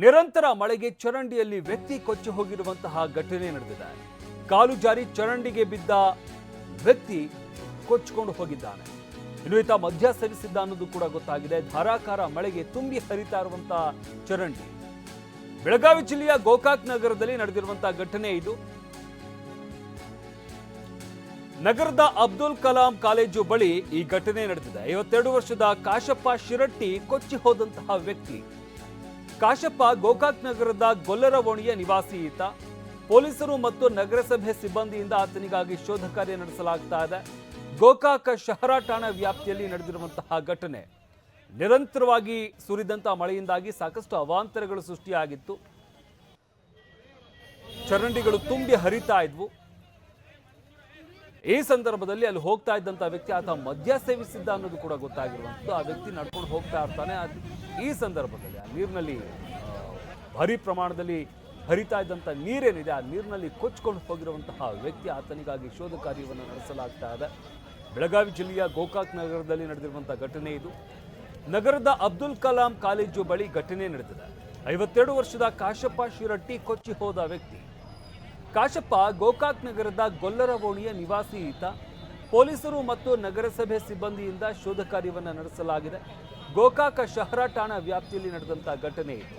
ನಿರಂತರ ಮಳೆಗೆ ಚರಂಡಿಯಲ್ಲಿ ವ್ಯಕ್ತಿ ಕೊಚ್ಚಿ ಹೋಗಿರುವಂತಹ ಘಟನೆ ನಡೆದಿದೆ. ಕಾಲು ಜಾರಿ ಚರಂಡಿಗೆ ಬಿದ್ದ ವ್ಯಕ್ತಿ ಕೊಚ್ಚಿಕೊಂಡು ಹೋಗಿದ್ದಾನೆ. ಇನ್ನು ಈತ ಮಧ್ಯ ಸರಿಸಿದ್ದ ಅನ್ನೋದು ಕೂಡ ಗೊತ್ತಾಗಿದೆ. ಧಾರಾಕಾರ ಮಳೆಗೆ ತುಂಬಿ ಹರಿತಾ ಇರುವಂತಹ ಚರಂಡಿ. ಬೆಳಗಾವಿ ಜಿಲ್ಲೆಯ ಗೋಕಾಕ್ ನಗರದಲ್ಲಿ ನಡೆದಿರುವಂತಹ ಘಟನೆ ಇದು. ನಗರದ ಅಬ್ದುಲ್ ಕಲಾಂ ಕಾಲೇಜು ಬಳಿ ಈ ಘಟನೆ ನಡೆದಿದೆ. ಐವತ್ತೆರಡು ವರ್ಷದ ಕಾಶಪ್ಪ ಶಿರಟ್ಟಿ ಕೊಚ್ಚಿ ಹೋದಂತಹ ವ್ಯಕ್ತಿ ಕಾಶಪ್ಪ ಗೋಕಾಕ್ ನಗರದ ಗೊಲ್ಲರವೋಣಿಯ ನಿವಾಸಿ ಈತ. ಪೊಲೀಸರು ಮತ್ತು ನಗರಸಭೆ ಸಿಬ್ಬಂದಿಯಿಂದ ಆತನಿಗಾಗಿ ಶೋಧ ಕಾರ್ಯ ನಡೆಸಲಾಗ್ತಾ ಇದೆ. ಗೋಕಾಕ್ ಶಹರ ಠಾಣಾ ವ್ಯಾಪ್ತಿಯಲ್ಲಿ ನಡೆದಿರುವಂತಹ ಘಟನೆ. ನಿರಂತರವಾಗಿ ಸುರಿದಂತಹ ಮಳೆಯಿಂದಾಗಿ ಸಾಕಷ್ಟು ಅವಾಂತರಗಳು ಸೃಷ್ಟಿಯಾಗಿತ್ತು. ಚರಂಡಿಗಳು ತುಂಬಿ ಹರಿತಾ ಇದ್ವು. ಈ ಸಂದರ್ಭದಲ್ಲಿ ಅಲ್ಲಿ ಹೋಗ್ತಾ ಇದ್ದಂತ ವ್ಯಕ್ತಿ ಆತ ಮದ್ಯ ಸೇವಿಸಿದ್ದ ಅನ್ನೋದು ಕೂಡ ಗೊತ್ತಾಗಿರುವಂಥದ್ದು ಆ ವ್ಯಕ್ತಿ ನಡ್ಕೊಂಡು ಹೋಗ್ತಾ ಇರ್ತಾನೆ. ಈ ಸಂದರ್ಭದಲ್ಲಿ ಆ ನೀರಿನಲ್ಲಿ ಭಾರಿ ಪ್ರಮಾಣದಲ್ಲಿ ಹರಿತಾ ಇದ್ದಂಥ ನೀರೇನಿದೆ, ಆ ನೀರಿನಲ್ಲಿ ಕೊಚ್ಕೊಂಡು ಹೋಗಿರುವಂತಹ ವ್ಯಕ್ತಿ ಆತನಿಗಾಗಿ ಶೋಧ ಕಾರ್ಯವನ್ನು ನಡೆಸಲಾಗ್ತಾ ಇದೆ. ಬೆಳಗಾವಿ ಜಿಲ್ಲೆಯ ಗೋಕಾಕ್ ನಗರದಲ್ಲಿ ನಡೆದಿರುವಂಥ ಘಟನೆ ಇದು. ನಗರದ ಅಬ್ದುಲ್ ಕಲಾಂ ಕಾಲೇಜು ಬಳಿ ಘಟನೆ ನಡೆದಿದೆ. ಐವತ್ತೆರಡು ವರ್ಷದ ಕಾಶಪ್ಪ ಶಿರಟ್ಟಿ ಕೊಚ್ಚಿ ಹೋದ ವ್ಯಕ್ತಿ. ಕಾಶಪ್ಪ ಗೋಕಾಕ್ ನಗರದ ಗೊಲ್ಲರವೋಣಿಯ ನಿವಾಸಿ ಈತ. ಪೊಲೀಸರು ಮತ್ತು ನಗರಸಭೆ ಸಿಬ್ಬಂದಿಯಿಂದ ಶೋಧ ಕಾರ್ಯವನ್ನು ನಡೆಸಲಾಗಿದೆ. ಗೋಕಾಕ ಶಹರ ಠಾಣಾ ವ್ಯಾಪ್ತಿಯಲ್ಲಿ ನಡೆದಂಥ ಘಟನೆ ಇದು.